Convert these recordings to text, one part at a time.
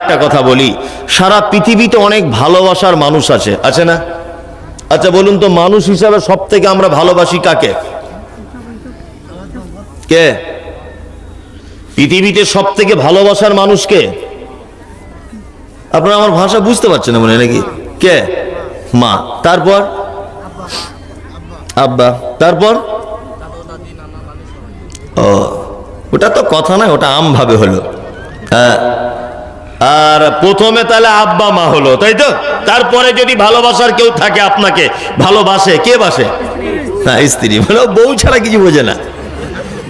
একটা কথা বলি, সারা পৃথিবীতে অনেক ভালোবাসার মানুষ আছে আছে না? আচ্ছা বলুন তো, মানুষ হিসাবে সব থেকে আমরা ভালোবাসি কাকে? কে? পৃথিবীতে সব থেকে ভালোবাসার মানুষকে আপনারা আমার ভাষা বুঝতে পারছেন না মনে নাকি? কে? মা। তারপর? আব্বা। তারপর? ও, ওটা তো কথা নয়, ওটা আম ভাবে হলো। হ্যাঁ। আর প্রথমে তাহলে আব্বা মা হলো, তাই তো? তারপরে যদি ভালোবাসার কেউ থাকে আপনাকে, ভালোবাসে, কে বাসে? হ্যাঁ স্ত্রী। মানে বউ ছাড়া কিছু বোঝে না।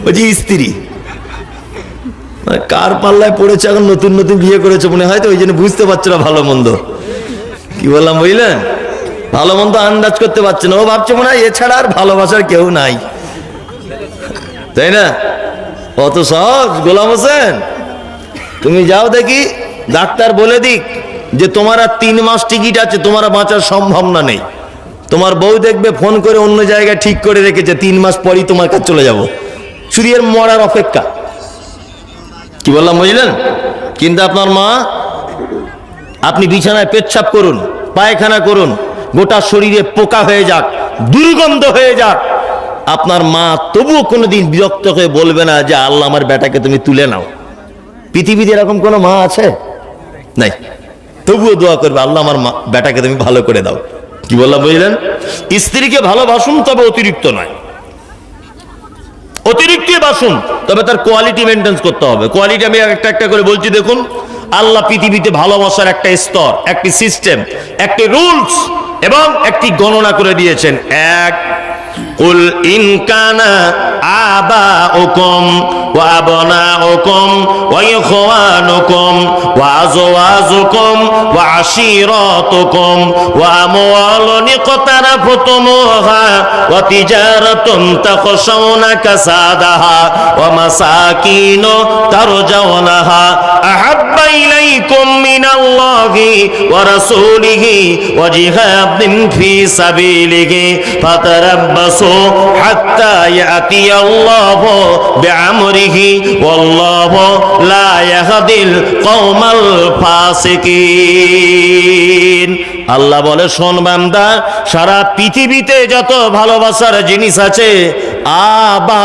বলছি স্ত্রী। মানে কার পাল্লায় পড়েছে, এখন নতুন নতুন বিয়ে করেছে মনে হয় তো, ওই জন্য বুঝতে পারছে না ভালো মন্দ। কি বললাম, বুঝলেন? ভালো মন্দ আন্দাজ করতে পারছে না। ও ভাবছে মনে হয় এছাড়া আর ভালোবাসার কেউ নাই। তাই না? অত সহজ, গোলাম হোসেন? তুমি যাও দেখি। ডাক্তার বলে দিক যে তোমার আর তিন মাস টিকিট আছে, তোমার বাঁচার সম্ভাবনা নেই। তোমার বউ দেখবে ফোন করে অন্য জায়গায় ঠিক করে রেখেছে, তিন মাস পরই তোমার কাছে চলে যাব। শুধু এর মরার অপেক্ষা। কি বললাম, বুঝলেন? কিন্তু আপনার মা, আপনি বিছানায় পেচ্ছাপ করুন, পায়খানা করুন, গোটা শরীরে পোকা হয়ে যাক, দুর্গন্ধ হয়ে যাক। আপনার মা তবুও কোনোদিন বিরক্ত হয়ে বলবে না যে আল্লাহ আমার বেটাকে তুমি তুলে নাও। পৃথিবীতে এরকম কোনো মা আছে? নাই। তবুও দোয়া করবে, আল্লাহ আমার বেটাকে তুমি ভালো করে দাও। কি বললাম, বুঝলেন? স্ত্রীকে ভালোবাসুন, তবে অতিরিক্ত নয়। অতিরিক্ত বাসুন, তবে তার কোয়ালিটি মেনটেন্স করতে হবে। কোয়ালিটি আমি একটা একটা করে বলছি, দেখুন। আল্লাহ পৃথিবীতে ভালোবাসার একটা স্তর, একটি সিস্টেম একটি রুলস এবং একটি গণনা করে দিয়েছেন। এক কুল ইনকানা আবাউকুম ওয়া আবনাউকুম ওয়া ইখওয়ানুকুম ওয়া আযওয়াজুকুম ওয়া আশীরাতুকুম ওয়া আমওয়ালুন ইকতারাফতুমুহা ওয়া তিজারাতুন তাখশাউনা কাসাদাহা ওয়া মাসাকিনু তারজাউনাহা আহাব্বা ইলাইকুম মিনাল্লাহি আল্লাহ আল্লাহ বলে, শোন বান্দা, সারা পৃথিবীতে যত ভালোবাসার জিনিস আছে আবা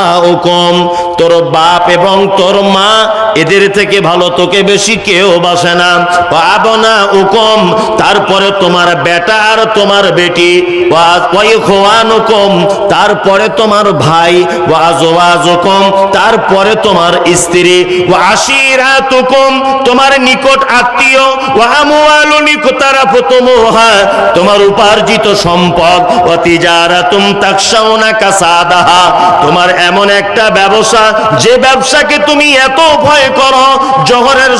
তোর বাপ এবং তোর মা এদের থেকে ভালো তোকে বেশি কেউ বাসে না। আবনা উকম তারপরে তোমার বেটা আর তোমার বেটি। তারপরে তোমার ভাই। ওয়াজওয়াজুকুম তারপরে তোমার স্ত্রী। ওয়াশিরাতুকুম তোমার নিকট আত্মীয়। তোমার উপার্জিত সম্পদ। ওয়া তিজারাতুম তাকশাউনা কাসাদাহা, তোমার এমন একটা ব্যবসা, যে ব্যবসাকে তুমি এত ভয় করো, জহরের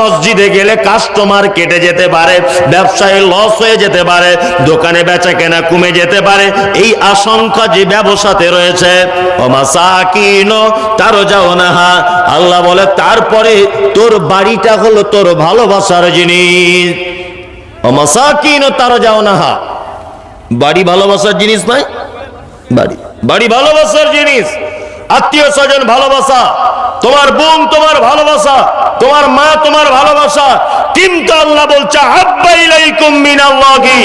মসজিদে গেলে কাস্টমার কেটে যেতে পারে, ব্যবসায় লস হয়ে যেতে পারে, দোকানে বেচা কেনা কমে যেতে পারে। এই আশঙ্কা যে ব্যবসাতে রয়েছে যাও না আল্লাহ বলে, তারপরে তোর বাড়িটা হলো তোর ভালোবাসার জিনিস। অমাসাকিন তারও যাও না বাড়ি ভালোবাসার জিনিস নয়, বাড়ি। বাড়ি ভালোবাসার জিনিস। আত্মীয় স্বজন ভালোবাসা। তোমার বোন তোমার ভালোবাসা, তোমার মা তোমার ভালোবাসা, কিন্তু আল্লাহ বলছে হাব্বা ইলাইকুম মিনাল্লাহি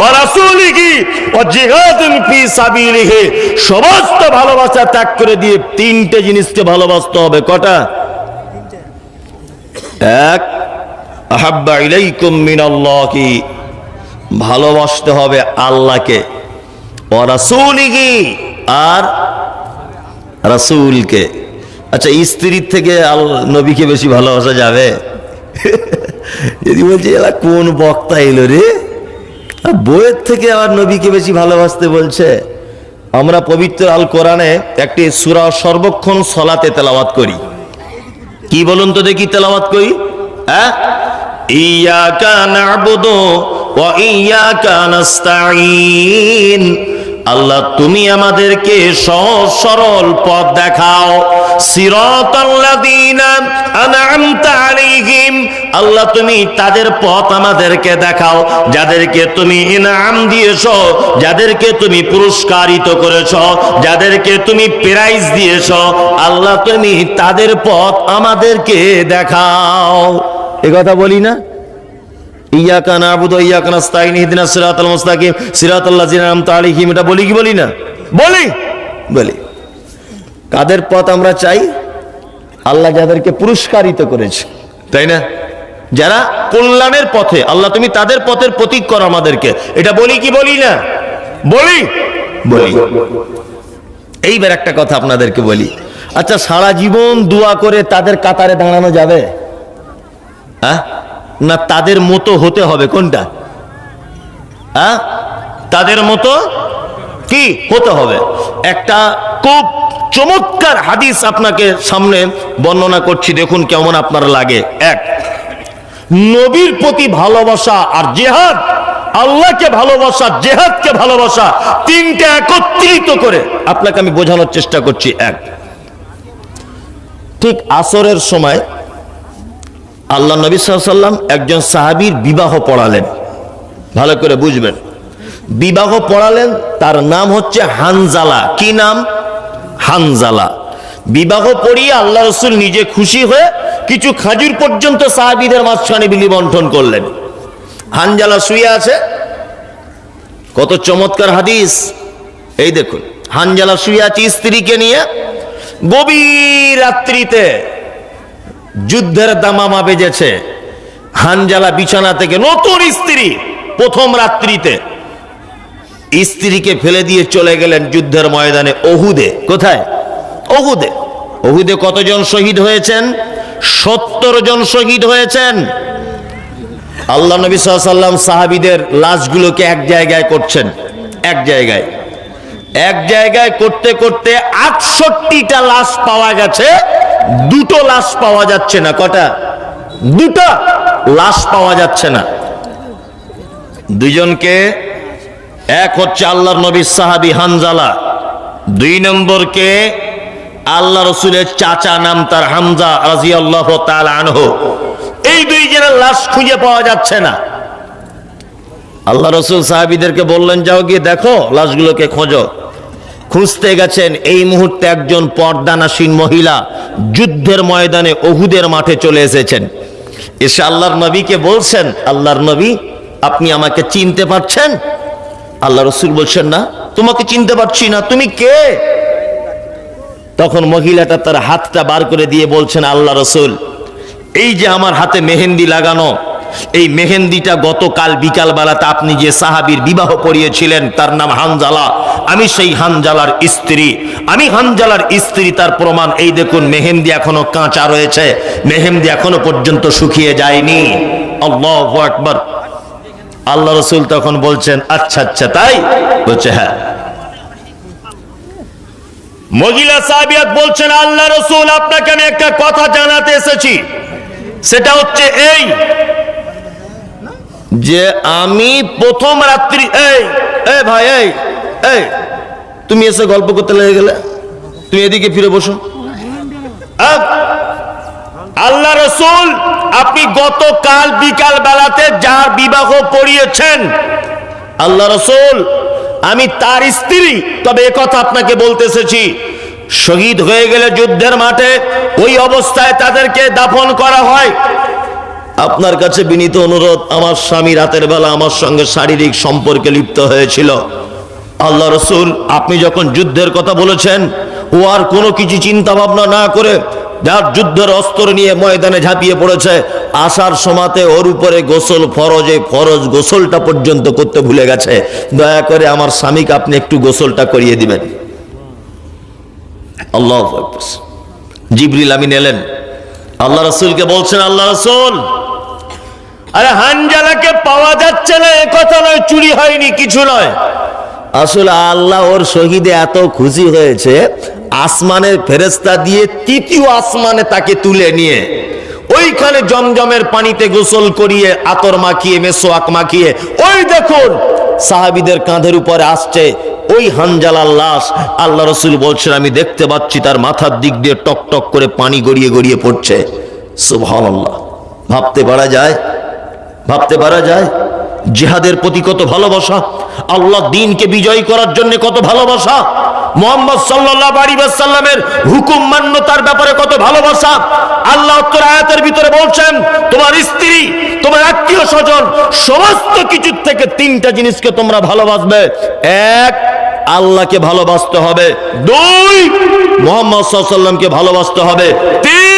ওয়া রাসূলিহি ওয়া জিহাদুন ফি সাবিলিহি। সমস্ত ভালোবাসা ত্যাগ করে দিয়ে তিনটে জিনিসকে ভালোবাসতে হবে, কটা? এক, আহাব্বা ইলাইকুম মিনাল্লাহি। ভালোবাসতে হবে আল্লাহকে, ওয়া রাসূলিহি, আর রাসূলকে। আচ্ছা স্ত্রীর থেকে আল নবীকে বেশি ভালোবাসা যাবে? যদি বলছি, এলা কোন বক্তা এলো রে? বইয়ের থেকে আবার নবীকে বেশি ভালোবাসতে বলছে। আমরা পবিত্র আল কোরআনে একটি সূরা সর্বক্ষণ সলাতে তেলাওয়াত করি। কি বলুন তো দেখি তেলাওয়াত করি? হ্যাঁ ইয়াকা না'বুদু ওয়া ইয়াকা নাস্তাঈন আল্লাহ, তুমি আমাদেরকে সহজ সরল পথ দেখাও। আল্লাহ, তুমি তাদের পথ আমাদেরকে দেখাও, যাদেরকে তুমি ইনাম দিয়েছ, যাদেরকে তুমি পুরস্কারিত করেছ, যাদেরকে তুমি প্রাইজ দিয়েছ। আল্লাহ, তুমি তাদের পথ আমাদেরকে দেখাও। এ কথা বলি না? ইয়াকা নাবুদু ওয়া ইয়াকা নাস্তাইন ইহদিনাস সিরাতাল মুস্তাকিম। সিরাতাল লাযিনা আনআমতা আলাইহিম। এটা বলি কি বলি না? বলি। বলি। কাদের পথ আমরা চাই? আল্লাহ যাদেরকে পুরস্কারিত করেছে। তাই না? যারা কল্যাণের পথে আল্লাহ তুমি তাদের পথের প্রতীক করো আমাদেরকে। এটা বলি কি বলি না? বলি। বলি। এইবার একটা কথা আপনাদেরকে বলি। আচ্ছা সারা জীবন দোয়া করে তাদের কাতারে দাঁড়ানো যাবে? হ্যাঁ না তাদের মতো হতে হবে, কোনটা? হ্যাঁ? তাদের মতো কি হতে হবে? একটা খুব চমৎকার হাদিস আপনাকে সামনে বর্ণনা করছি, দেখুন কেমন আপনার লাগে। এক, নবীর প্রতি ভালোবাসা আর জেহাদ, আল্লাহকে ভালোবাসা, জেহাদকে ভালোবাসা তিনটা একত্রিত করে আপনাকে আমি বোঝানোর চেষ্টা করছি। এক, ঠিক আসরের সময় আল্লাহ নবী সাল্লাম একজন সাহাবীর বিবাহ পড়ালেন। ভালো করে বুঝবেন। বিবাহ পড়ালেন, তার নাম হচ্ছে হানজালা। কি নাম? হানজালা। বিবাহ পড়িয়ে আল্লাহ রসুল নিজে খুশি হয়ে কিছু খাজুর পর্যন্ত সাহাবিদের মাঝখানে বিলি বন্টন করলেন। হানজালা শুয়ে আছে। কত চমৎকার হাদিস। এই দেখুন, হানজালা শুয়ে আছে স্ত্রীকে নিয়ে গভীর রাত্রিতে। যুদ্ধের দামামা বেজেছে। হানজালা বিছানা থেকে নতুন স্ত্রী প্রথম রাত্রিতে। স্ত্রীকে ফেলে দিয়ে চলে গেলেন যুদ্ধের ময়দানে অহুদে। কোথায়? অহুদে। অহুদে কতজন শহীদ হয়েছেন? সত্তর জন শহীদ হয়েছেন। আল্লাহ নবী সাল্লাম সাহাবিদের লাশগুলোকে এক জায়গায় করছেন। এক জায়গায়। এক জায়গায় করতে করতে আটষট্টিটা লাশ পাওয়া গেছে। দুটো লাশ পাওয়া যাচ্ছে না, কটা? দুটো লাশ পাওয়া যাচ্ছে না। দুজনকে এক হচ্ছে আল্লাহর নবীর সাহাবি হানজালা, দুই নম্বরকে আল্লাহ রসুলের চাচা নাম তার হামজা রাজি আল্লাহ আনহ। এই দুই জনের লাশ খুঁজে পাওয়া যাচ্ছে না। আল্লাহ রসুল সাহাবিদেরকে বললেন, যাও গিয়ে দেখো, লাশগুলোকে খোঁজো। খুঁজতে গেছেন এই মুহূর্তে একজন পর্দানাসীন মহিলা যুদ্ধের ময়দানে অহুদের মাঠে চলে এসেছেন। এসে আল্লাহর নবীকে বলছেন, আল্লাহর নবী, আপনি আমাকে চিনতে পারছেন? আল্লাহ রসুল বলছেন, না, তোমাকে চিনতে পারছি না, তুমি কে? তখন মহিলাটা তার হাতটা বার করে দিয়ে বলছেন, আল্লাহ রসুল, এই যে আমার হাতে মেহেন্দি লাগানো এই মেহেন্দিটা গতকাল বিকাল বেলাতে আপনি যে সাহাবীর বিবাহ পড়িয়েছিলেন তার নাম হানজালা। আমি সেই হানজালার স্ত্রী। আমি হানজালার স্ত্রী, তার প্রমাণ এই দেখুন, মেহেন্দি এখনও কাঁচা রয়েছে। মেহেন্দি এখনও পর্যন্ত শুকিয়ে যায়নি। আল্লাহ আল্লাহ রসুল তখন বলছেন আচ্ছা আচ্ছা তাই? বলছে হ্যাঁ। মহিলা সাহাবিয়াত বলছেন, আল্লাহ রসুল, আপনাকে আমি একটা কথা জানাতে এসেছি। সেটা হচ্ছে এই যে আমি প্রথম রাত্রি, এই এই ভাই, এই এই, তুমি এসে গল্প করতে লেগে গেলে? তুমি এদিকে ফিরে বসো। আল্লাহ রসুল, আপনি গতকাল বিকাল বেলাতে যার বিবাহ পড়িয়েছেন আল্লাহ রসুল, আমি তার স্ত্রী, তবে কথা আপনাকে বলতে এসেছি, শহীদ হয়ে গেলে যুদ্ধের মাঠে ওই অবস্থায় তাদেরকে দাফন করা হয়। আপনার কাছে বিনীত অনুরোধ, আমার স্বামী রাতের বেলা আমার সঙ্গে শারীরিক সম্পর্কে লিপ্ত হয়েছিল। আল্লাহ রসুল, আপনি যখন যুদ্ধের কথা বলেছেন, ও আর কোনো কিছু চিন্তা ভাবনা না করে যার যুদ্ধের অস্ত্র নিয়ে ময়দানে ঝাঁপিয়ে পড়েছে আসার সমাতে ওর উপরে গোসল ফরজে, ফরজ গোসলটা পর্যন্ত করতে ভুলে গেছে। দয়া করে আমার স্বামীকে আপনি একটু গোসলটা করিয়ে দিবেন। আল্লাহ জিবরিল আমিন এলেন। আল্লাহ রসুলকে বলছেন, আল্লাহ রসুল আরে হানজালাকে পাওয়া যাচ্ছে না, এ কথা নয়, চুরি হয়নি, কিছু নয়। আসলে আল্লাহ ওর শহীদে এত খুশি হয়েছে, আসমানের ফেরেস্তা দিয়ে তৃতীয় আসমানে তাকে তুলে নিয়ে, ওইখানে জমজমের পানিতে গোসল করিয়ে, আতর মাখিয়ে, মেসোয়াক মাখিয়ে, ওই দেখুন, সাহাবিদের কাঁধের উপরে আসছে, ওই হানজালার লাশ। আল্লাহ রসুল বলছেন, আমি দেখতে পাচ্ছি, তার মাথার দিক দিয়ে টক টক করে পানি গড়িয়ে গড়িয়ে পড়ছে। সুবহানাল্লাহ। ভাবতে পারা যায় ভাবতে পারা যায়, জেহাদের প্রতি কত ভালোবাসা, আল্লাহ দিনকে বিজয়ী করার জন্য কত ভালোবাসা, মোহাম্মদ সাল্লাল্লাহু আলাইহি ওয়াসাল্লামের হুকুম মান্যতার ব্যাপারে কত ভালোবাসা। আল্লাহ উত্তর আয়াতের ভিতরে বলছেন, তোমার স্ত্রী, তোমার আত্মীয় স্বজন সমস্ত কিছুর থেকে তিনটা জিনিসকে তোমরা ভালোবাসবে। এক, আল্লাহকে ভালোবাসতে হবে। দুই, মোহাম্মদ সাল্লামকে ভালোবাসতে হবে। তিন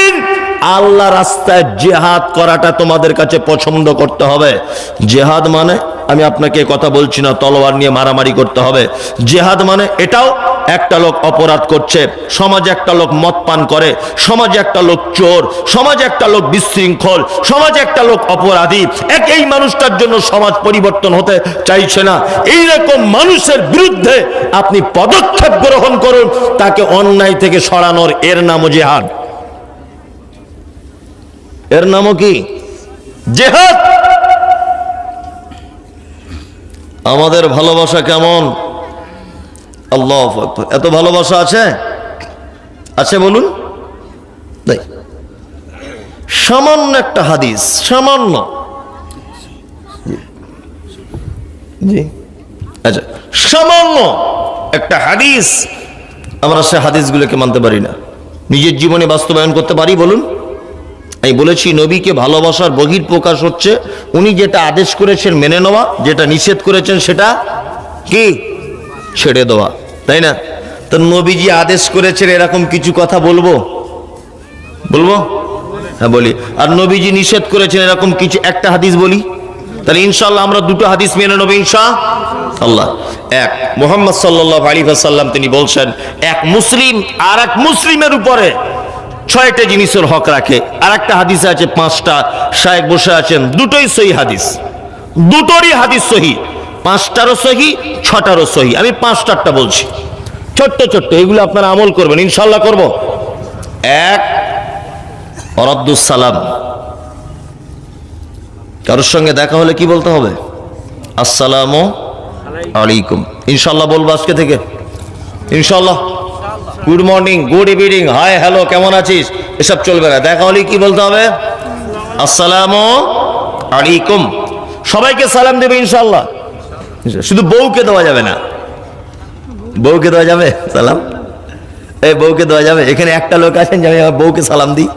আল্লাহ রাস্তায় জেহাদ করাটা তোমাদের কাছে পছন্দ করতে হবে। জেহাদ মানে? আমি আপনাকে কথা বলছি না, তলোয়ার নিয়ে মারামারি করতে হবে। জেহাদ মানে? এটাও একটা লোক অপরাধ করছে, সমাজে একটা লোক মদ পান করে, সমাজে একটা লোক চোর, সমাজে একটা লোক বিশৃঙ্খল, সমাজে একটা লোক অপরাধী। এক এই মানুষটার জন্য সমাজ পরিবর্তন হতে চাইছে না। এই রকম মানুষের বিরুদ্ধে আপনি পদক্ষেপ গ্রহণ করুন, তাকে অন্যায় থেকে সরানোর এর নামও জেহাদ। এর নামও কি? জেহাদ! আমাদের ভালোবাসা কেমন? আল্লাহ এত ভালোবাসা আছে? আছে বলুন। সামান্য একটা হাদিস, সামান্য। আচ্ছা সামান্য একটা হাদিস। আমরা সে হাদিসগুলোকে মানতে পারি না। নিজের জীবনে বাস্তবায়ন করতে পারি, বলুন। আমি বলেছি, নবীকে ভালোবাসার বহির প্রকাশ হচ্ছে। উনি যেটা আদেশ করেছেন মেনে নেওয়া, যেটা নিষেধ করেছেন সেটা কি? ছেড়ে দেওয়া, তাই না? তো নবীজি আদেশ করেছেন এরকম কিছু কথা বলব? বলব? হ্যাঁ বলি। আর নবীজি নিষেধ করেছেন এরকম কিছু, একটা হাদিস বলি? তাহলে ইনশাল্লাহ আমরা দুটো হাদিস মেনে নেব ইনশা আল্লাহ এক, মোহাম্মদ সাল্লাহ আলী সাল্লাম তিনি বলছেন, এক মুসলিম আর এক মুসলিমের উপরে ছয়টা জিনিসের হক রাখে। আর একটা হাদিস আছে পাঁচটা শায়েক বসে আছেন, দুটোই সহি হাদিস। দুটোরই হাদিস সহি, পাঁচটারও সহি, ছটারও সহি। আমি পাঁচটারটা বলছি। ছোট্ট ছোট্ট, এগুলো আপনারা আমল করবেন ইনশাল্লাহ করব। এক সালাম। কারোর সঙ্গে দেখা হলে কি বলতে হবে? আসসালামু আলাইকুম। ইনশাল্লাহ বলব আজকে থেকে। ইনশাল্লাহ good morning good evening hi hello কেমন আছিস? এসব চলবে না। দেখা হলে কি বলতে হবে? আসসালামু আলাইকুম। সবাইকে সালাম দেবে ইনশাল্লাহ শুধু বউকে দেওয়া যাবে না। বউকে দেওয়া যাবে? সালাম। এই বউকে দেওয়া যাবে। এখানে একটা লোক আছেন যে আমি আমার বউকে সালাম দিই।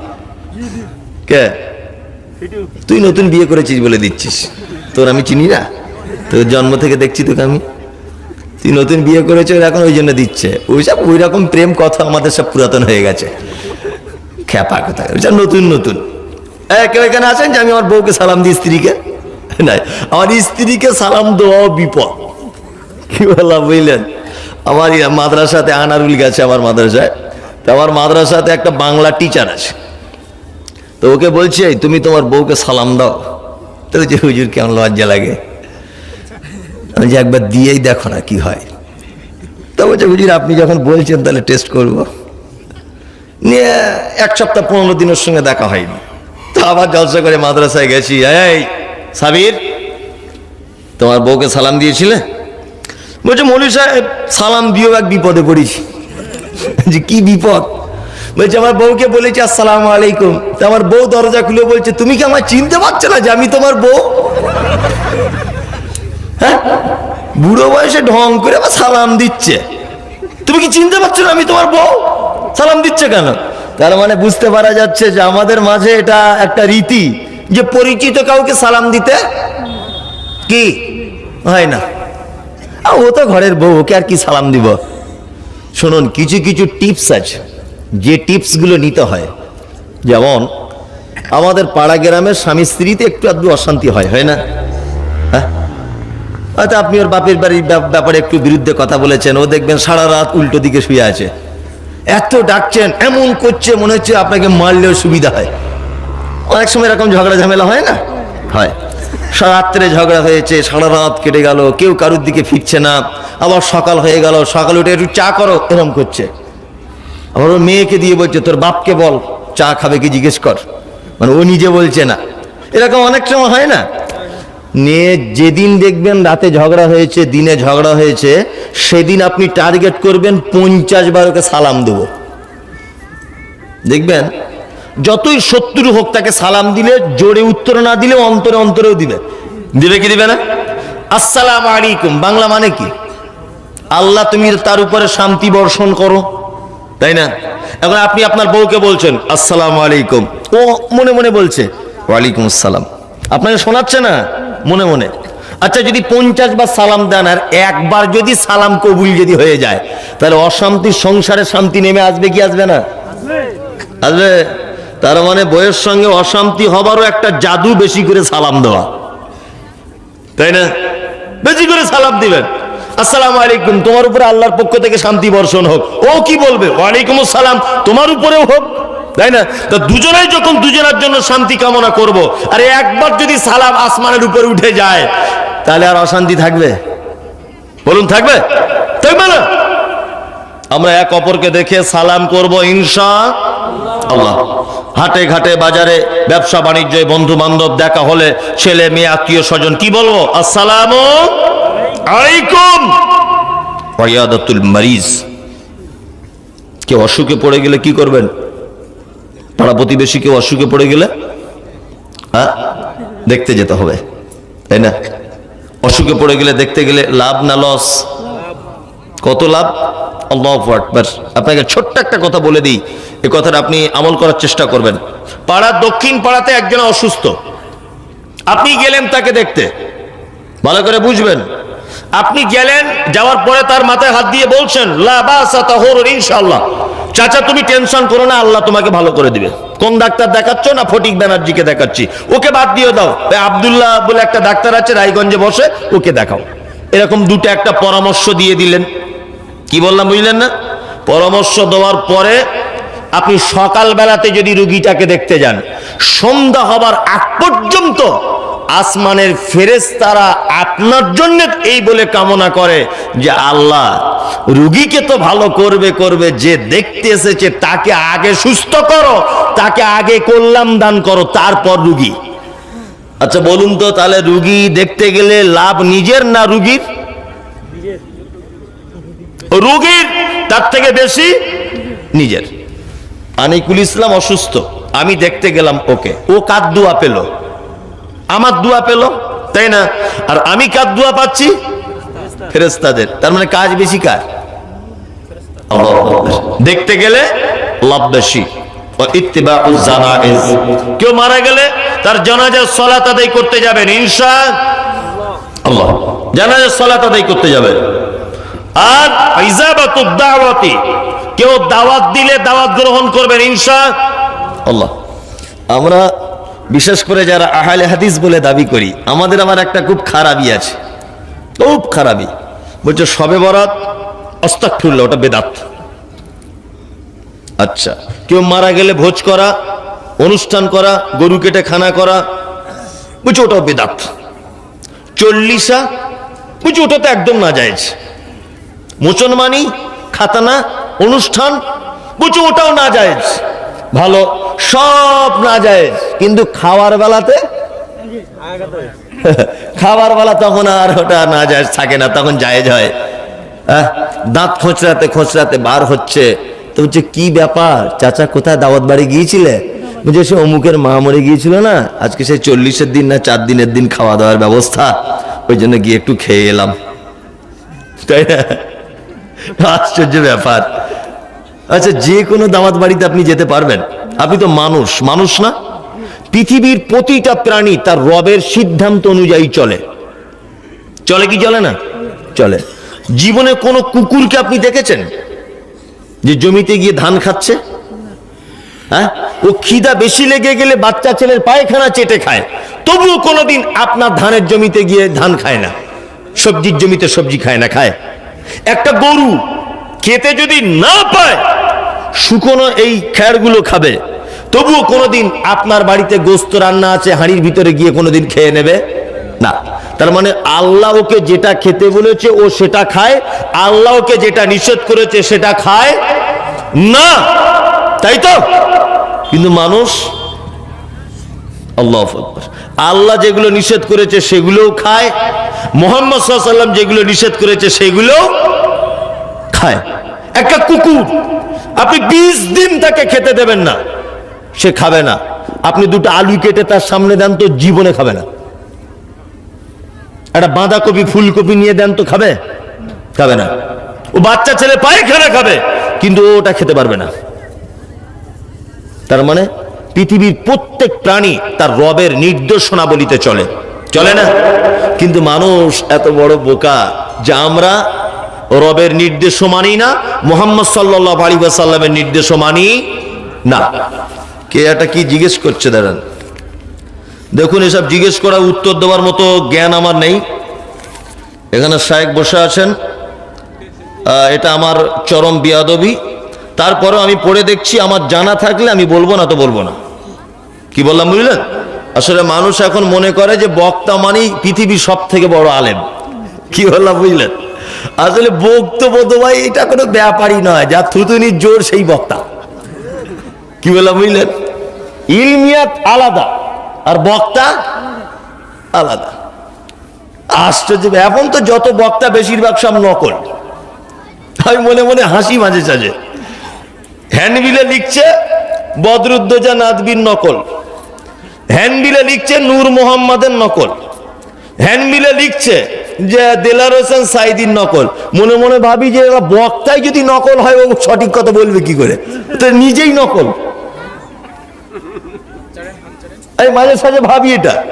কে? তুই নতুন বিয়ে করেছিস বলে দিচ্ছিস। তোর আমি চিনি না? তোর জন্ম থেকে দেখছি তোকে আমি। তুই নতুন বিয়ে করেছ এখন ওই জন্য দিচ্ছে। ওইসব ওই রকম প্রেম কথা আমাদের সব পুরাতন হয়ে গেছে। খ্যাপা কথা। ওইসব নতুন নতুন। কেউ এখানে আছেন যে আমি আমার বউকে সালাম দিই স্ত্রীকে? নাই। আমার স্ত্রীকে সালাম দেওয়াও বিপদ। কি বললাম, বুঝলেন? আমার মাদ্রাসাতে আনারুল গেছে আমার মাদ্রাসায়। তো আমার মাদ্রাসাতে একটা বাংলা টিচার আছে। তো ওকে বলছি তুমি তোমার বউকে সালাম দাও। তো যে হুজুর কেমন লজ্জা লাগে। আমি যে একবার দিয়েই দেখো না কি হয়। তো বলছে, হুজুর, আপনি যখন বলছেন তাহলে টেস্ট করব। নিয়ে এক সপ্তাহ পনেরো দিনের সঙ্গে দেখা হয়নি। তো আবার জলসা করে মাদ্রাসায় গেছি। এই সাবির, তোমার বউকে সালাম দিয়েছিলে? বলছে মৌলী সাহেব, সালাম দিও এক বিপদে পড়েছি। যে কি বিপদ? বলছে, আমার বউকে বলেছি, আসসালামু আলাইকুম। তো আমার বউ দরজা খুলে বলছে, তুমি কি আমার চিনতে পারছ না যে আমি তোমার বউ? হ্যাঁ? বুড়ো বয়সে ঢং করে আবার সালাম দিচ্ছে। তুমি কি চিনতে পারছ না আমি তোমার বউ? সালাম দিচ্ছে কেন? তার মানে বুঝতে পারা যাচ্ছে যে আমাদের মাঝে এটা একটা রীতি যে পরিচিত কাউকে সালাম দিতে কি হয় না। ও তো ঘরের বউ, ওকে আর কি সালাম দিব? শুনুন, কিছু কিছু টিপস আছে, যে টিপসগুলো নিতে হয়। যেমন, আমাদের পাড়া গ্রামের স্বামী স্ত্রীতে একটু আধটু অশান্তি হয় হয় না? হ্যাঁ? হয়তো আপনি ওর বাপের বাড়ির ব্যাপ- ব্যাপারে একটু বিরুদ্ধে কথা বলেছেন, ও দেখবেন সারা রাত উল্টো দিকে শুয়ে আছে। এত ডাকছেন, এমন করছে, মনে হচ্ছে আপনাকে মারলেও সুবিধা হয়। অনেক সময় এরকম ঝগড়া ঝামেলা হয় না? হয়। রাত্রে ঝগড়া হয়েছে, সারা রাত কেটে গেল, কেউ কারুর দিকে ফিরছে না। আবার সকাল হয়ে গেল, সকাল উঠে একটু চা করো, এরম করছে। আবার ওর মেয়েকে দিয়ে বলছে, তোর বাপকে বল, চা খাবে কি জিজ্ঞেস কর? মানে ও নিজে বলছে না। এরকম অনেক সময় হয় না? নিয়ে যেদিন দেখবেন রাতে ঝগড়া হয়েছে, দিনে ঝগড়া হয়েছে, সেদিন আপনি টার্গেট করবেন পঞ্চাশ বার ওকে সালাম দেব। দেখবেন? যতই শত্রু হোক তাকে সালাম দিলে, জোরে উত্তর না দিলে অন্তরে অন্তরেও দিবে। দিবে কি দিবে না? আসসালাম আলাইকুম, বাংলা মানে কি? আল্লাহ তুমি তার উপরে শান্তি বর্ষণ করো। তাই না? এখন আপনি আপনার বউকে বলছেন, আসসালাম আলাইকুম। ও মনে মনে বলছে, ওয়ালাইকুম আসসালাম। আপনাকে শোনাচ্ছে না? মনে মনে। আচ্ছা যদি পঞ্চাশ বার সালাম দেন আর একবার যদি সালাম কবুল যদি হয়ে যায়, তাহলে অশান্তির সংসারে শান্তি নেমে আসবে কি আসবে না? আসবে। তার মানে বইয়ের সঙ্গে অশান্তি হবারও একটা জাদু বেশি করে সালাম দেওয়া। তাই না? বেশি করে সালাম দিবেন। আসসালামু আলাইকুম, তোমার উপরে আল্লাহর পক্ষ থেকে শান্তি বর্ষণ হোক। ও কি বলবে? ওয়ালাইকুম আসসালাম, তোমার উপরেও হোক। তাই না? তো দুজনেই যখন দুজনের জন্য শান্তি কামনা করব, আর একবার যদি সালাম আসমানের উপরে উঠে যায়, তাহলে আর অশান্তি থাকবে? বলুন, থাকবে? থাকবে না? আমরা এক অপরকে দেখে সালাম করব, ইনশা আল্লাহ। হাটে ঘাটে বাজারে ব্যবসা বাণিজ্য বন্ধু বান্ধব দেখা হলে ছেলে মেয়ে, আত্মীয় স্বজন, কি বলব? আসসালাম ওয়াদাতুল মারিজ। কেউ অসুখে পড়ে গেলে কি করবেন? পাড়া প্রতিবেশী কেউ অসুখে পড়ে গেলে হ্যাঁ দেখতে যেতে হবে, তাই না? অসুখে পড়ে গেলে দেখতে গেলে লাভ না লস কত লাভ? আকবার। আপনাকে ছোট্ট একটা কথা বলে দিই এই কথাটা আপনি আমল করার চেষ্টা করবেন। পাড়ার দক্ষিণ পাড়াতে একজন অসুস্থ, আপনি গেলেন তাকে দেখতে, ভালো করে বুঝবেন। আপনি গেলেন, যাওয়ার পরে তার মাথায় হাত দিয়ে বলছেন ইনশাআল্লাহ। চাচা, তুমি টেনশন করো না, আল্লাহ তোমাকে ভালো করে দিবে। কোন ডাক্তার দেখাচ্ছ না ফটিক ব্যানার্জিকে দেখাচ্ছি? ওকে বাদ দিয়ে দাও। আব্দুল্লাহ বলে একটা ডাক্তার আছে, রায়গঞ্জে বসে, ওকে দেখাও। এরকম দুটো একটা পরামর্শ দিয়ে দিলেন। কি বললাম, বুঝলেন না? পরামর্শ দেওয়ার পরে আপনি সকাল বেলাতে যদি রুগীটাকে দেখতে যান, সন্ধ্যা হবার আগ পর্যন্ত আসমানের ফেরেশতারা আপনার জন্য এই বলে কামনা করে যে আল্লাহ, রুগীকে তো ভালো করবে করবে, যে দেখতে এসেছে তাকে আগে সুস্থ করো, তাকে আগে কল্যাণ দান করো, তারপর রুগী। আচ্ছা বলুন তো তাহলে রুগী দেখতে গেলে লাভ নিজের না রুগীর? রুগীর, তার থেকে বেশি নিজের। আনিকুল ইসলাম অসুস্থ, আমি দেখতে গেলাম ওকে, ও কার দোয়া পেল। আমার দোয়া পেল, তাই না? আর আমি কার দোয়া পাচ্ছি? ফেরেস্তাদের তার মানে কাজ বেশি কার? দেখতে গেলে লাভ বেশি। কেউ মারা গেলে তার জানাজার সলাত আদায় করতে যাবেন, ইনশা আল্লাহ। জানাজার সলাত আদায় করতে যাবেন। আর দাওয়াতি। কেউ দাওয়াত দিলে দাওয়াত গ্রহণ করবেন, ইনশা আল্লাহ। আমরা বিশেষ করে যারা আহলে হাদিস বলে দাবি করি, আমাদের আমার একটা খুব খারাপই আছে। খুব খারাপই। বলছে সবে বরাত অস্তাকফিরুল্লাহ ওটা বেদাত। আচ্ছা কেউ মারা গেলে ভোজ করা, অনুষ্ঠান করা, গরু কেটে খানা করা বুঝছ ওটাও বেদাত। চল্লিশা বুঝছ ওটা তো একদম না যায় মুসলমানি, খাতানা, অনুষ্ঠান বুঝছ ওটাও না যায় ভালো, সব না যায় কিন্তু খাওয়ার বেলাতে? খাবার বেলা তখন আর ওটা না যায় থাকে না, তখন জায়েজ হয়। দাঁত খোঁচরাতে খোঁচরাতে বার হচ্ছে। তো হচ্ছে কি ব্যাপার? চাচা কোথায় দাওয়াত বাড়ি গিয়েছিলে? বুঝে সে অমুকের মা মরে গিয়েছিল না। আজকে সে চল্লিশের দিন না চার দিনের দিন খাওয়া দাওয়ার ব্যবস্থা। ওই জন্য গিয়ে একটু খেয়ে এলাম। তাই না? আশ্চর্য ব্যাপার। আচ্ছা যে কোনো দাওয়াত বাড়িতে আপনি যেতে পারবেন। আপনি তো মানুষ মানুষ না? পৃথিবীর প্রতিটা প্রাণী তার রবের সিদ্ধান্ত অনুযায়ী চলে। চলে কি চলে না? চলে। জীবনে কোনো কুকুরকে আপনি দেখেছেন? যে জমিতে গিয়ে ধান খাচ্ছে? হ্যাঁ? ও খিদা বেশি লেগে গেলে বাচ্চা ছেলের পায়খানা চেটে খায়। তবুও কোনোদিন আপনার ধানের জমিতে গিয়ে ধান খায় না। সবজির জমিতে সবজি খায় না, খায়। একটা গরু খেতে যদি না পায় শুকনো এই খ্যারগুলো খাবে। তবুও কোনোদিন আপনার বাড়িতে গোস্ত রান্না আছে, হাঁড়ির ভিতরে গিয়ে কোনোদিন খেয়ে নেবে? না। তার মানে আল্লাহ ওকে যেটা খেতে বলেছে, ও সেটা খায়। আল্লাহ ওকে যেটা নিষেধ করেছে, সেটা খায়। না। তাই তো? কিন্তু মানুষ, আল্লাহ আল্লাহ যেগুলো নিষেধ করেছে, সেগুলোও খায়। মোহাম্মদ সাল্লাম যেগুলো নিষেধ করেছে সেগুলো খায়। একটা কুকুর আপনি বিশ দিন তাকে খেতে দেবেন না, সে খাবে না। আপনি দুটো আলু কেটে তার সামনে দেন তো জীবনে খাবে না। একটা বাঁধাকপি, ফুলকপি নিয়ে দেন তো খাবে? খাবে না। ও বাচ্চা ছেলে পায়খানা খাবে, কিন্তু ওটা খেতে পারবে না। তার মানে পৃথিবীর প্রত্যেক প্রাণী তার রবের নির্দেশনা বলিতে চলে। চলে না? কিন্তু মানুষ এত বড় বোকা যে আমরা রবের নির্দেশ মানি না, মোহাম্মদ সাল্লাহ আলী সাল্লামের নির্দেশ মানি না। কে এটা কি জিজ্ঞেস করছে, দাঁড়ান। দেখুন, এসব জিজ্ঞেস করা উত্তর দেওয়ার মতো জ্ঞান আমার নেই। এখানে শায়েক বসে আছেন। এটা আমার চরম বিয়াদবি। তারপরেও আমি পড়ে দেখছি, আমার জানা থাকলে আমি বলব না তো বলব না। কি বললাম, বুঝলেন? আসলে মানুষ এখন মনে করে যে বক্তা মানেই পৃথিবীর সব থেকে বড় আলেম। কি বললাম, বুঝলেন? আসলে বক্তব্য ভাই, এটা কোনো ব্যাপারই নয়, যা থুতুনির জোর সেই বক্তা। কি বললাম বুঝলেন? ইলমিয়াত আলাদা, আর বক্তা আলাদা। আশ্চর্য, এখন তো যত বক্তা বেশিরভাগ সব নকল। আমি মনে মনে হাসি মাঝে সাঝে। হ্যান্ডবিলে লিখছে, বদরুদ্দোজা নাদবির নকল। হ্যান্ডবিলে লিখছে, নূর মোহাম্মদের নকল। হ্যান্ডবিলে লিখছে যে দেলার হোসেন সাইদির নকল। মনে মনে ভাবি যে এরা বক্তাই যদি নকল হয়, ও সঠিক কথা বলবে কি করে? তো নিজেই নকল। আমি মাঝে সাঝে ভাবি এটা।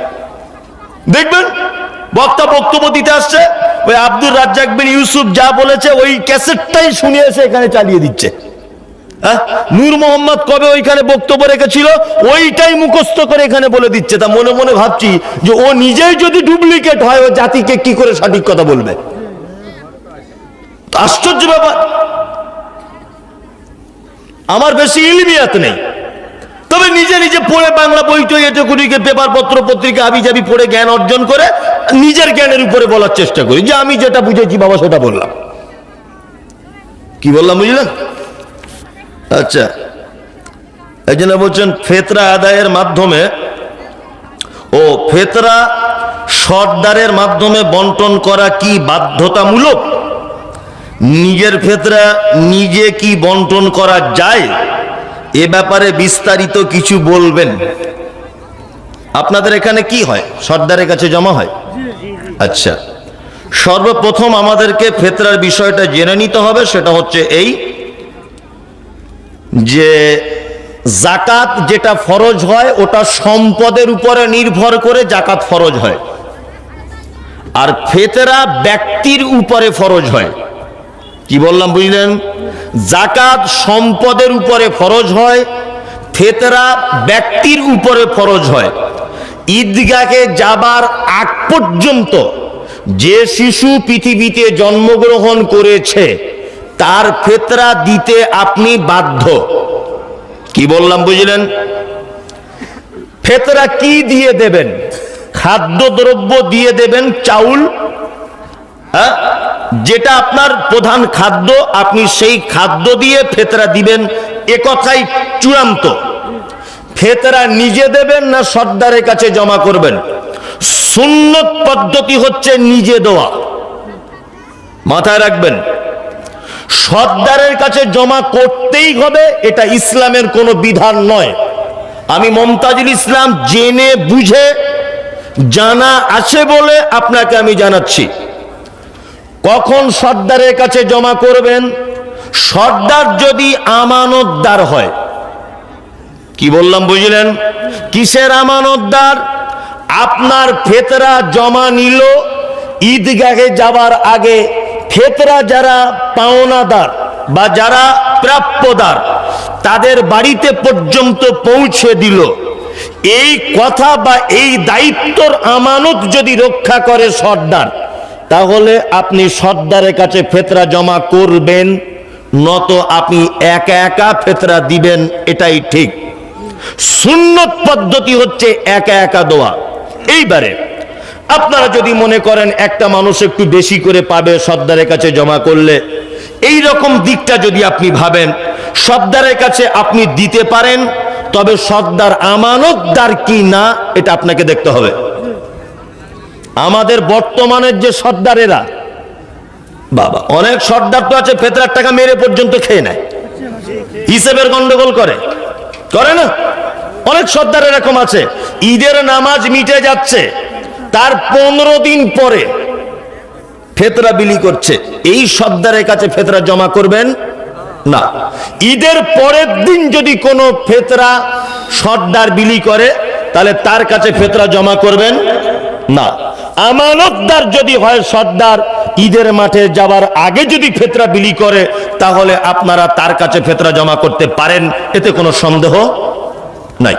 দেখবেন? বক্তা বক্তব্য দিতে আসছে, ওই আব্দুর রাজ্জাক বিন ইউসুফ যা বলেছে, ওই ক্যাসেটটাই শুনে এসে এখানে চালিয়ে দিচ্ছে। হ্যাঁ? নূর মোহাম্মদ কবে ওইখানে বক্তব্য রেখেছিল? ওইটাই মুখস্থ করে এখানে বলে দিচ্ছে। তা মনে মনে ভাবছি যে ও নিজেই যদি ডুপ্লিকেট হয়, ও জাতিকে কি করে সঠিক কথা বলবে? আশ্চর্য ব্যাপার। আমার বেশি ইলমিয়াত নেই। তবে নিজে নিজে পড়ে বাংলা বই টই এটুকুনিকে পেপার, পত্র, পত্রিকা আবি যাবি পড়ে জ্ঞান অর্জন করে নিজের জ্ঞানের উপরে বলার চেষ্টা করি। যে আমি যেটা বুঝেছি বাবা, সেটা বললাম। কি বললাম, বুঝলেন? আচ্ছা। এই জন্য বলছেন, ফেতরা আদায়ের মাধ্যমে ও ফেতরা সর্দারের মাধ্যমে বন্টন করা কি বাধ্যতামূলক? নিজের ফেতরা নিজে কি বন্টন করা যায়? এ ব্যাপারে বিস্তারিত কিছু বলবেন। আপনাদের এখানে কি হয়? সর্দারের কাছে জমা হয়? আচ্ছা। সর্বপ্রথম আমাদেরকে ফেতরার বিষয়টা জেনে নিতে হবে, সেটা হচ্ছে এই যে জাকাত যেটা ফরজ হয়, ওটা সম্পদের উপরে নির্ভর করে জাকাত ফরজ হয়। আর ফেতরা ব্যক্তির উপরে ফরজ হয়। কি বললাম, বুঝলেন? জাকাত সম্পদের উপরে ফরজ হয়, ফেতরা ব্যক্তির উপরে ফরজ হয়। ঈদগাহে যাবার আগ পর্যন্ত যে শিশু পৃথিবীতে জন্মগ্রহণ করেছে তার ফেতরা দিতে আপনি বাধ্য। কি বললাম, বুঝলেন? ফেতরা কি দিয়ে দেবেন? খাদ্যদ্রব্য দিয়ে দেবেন চাউল? হ্যাঁ? যেটা আপনার প্রধান খাদ্য, আপনি সেই খাদ্য দিয়ে ফেতরা দিবেন। এ কথাই চূড়ান্ত। ফেতরা নিজে দেবেন না সর্দারের কাছে জমা করবেন? সুন্নত পদ্ধতি হচ্ছে নিজে দেওয়া। মাথায় রাখবেন সর্দারের কাছে জমা করতেই হবে, এটা ইসলামের কোনো বিধান নয়। আমি মমতাজুল ইসলাম জেনে বুঝে, জানা আছে বলে আপনাকে আমি জানাচ্ছি। কখন সর্দারের কাছে জমা করবেন? সর্দার যদি আমানতদার হয়, কি বললাম বুঝলেন? কিসের আমানতদার? আপনার ফেতরা জমা নিল, ঈদগাহে যাবার আগে ফেতরা যারা পাওনাদার বা যারা প্রাপ্যদার, তাদের বাড়িতে পর্যন্ত পৌঁছে দিল। এই কথা বা এই দায়িত্বর আমানত যদি রক্ষা করে সর্দার, তাহলে আপনি সর্দারের কাছে ফেতরা জমা করবেন, নত আপনি একা একা ফেতরা দিবেন, এটাই ঠিক। সুন্নত পদ্ধতি হচ্ছে একা একা দোয়া এইবারে আপনারা যদি মনে করেন একটা মানুষ একটু বেশি করে পাবে সর্দারের কাছে জমা করলে, এই রকম দিকটা যদি আপনি ভাবেন, সর্দারের কাছে আপনি দিতে পারেন, তবে সর্দার আমানতদার কি না, এটা আপনাকে দেখতে হবে। আমাদের বর্তমানের যে সর্দারেরা, বাবা, অনেক সর্দার তো আছে, ফেতরার টাকা মেরে পর্যন্ত খেয়ে নেয়। হিসেবের গন্ডগোল করে। করে না? অনেক সর্দার এরকম আছে, ঈদের নামাজ মিটে যাচ্ছে। তার পনেরো দিন পরে ফেতরা বিলি করছে। এই সর্দারের কাছে ফেতরা জমা করবেন? না। ঈদের পরের দিন যদি কোনো ফেতরা সর্দার বিলি করে, তাহলে তার কাছে ফেতরা জমা করবেন? না। আমানতদার যদি হয় সর্দার, ঈদের মাঠে যাবার আগে যদি ফেতরা বিলি করে, তাহলে আপনারা তার কাছে ফেতরা জমা করতে পারেন। এতে কোনো সন্দেহ নাই।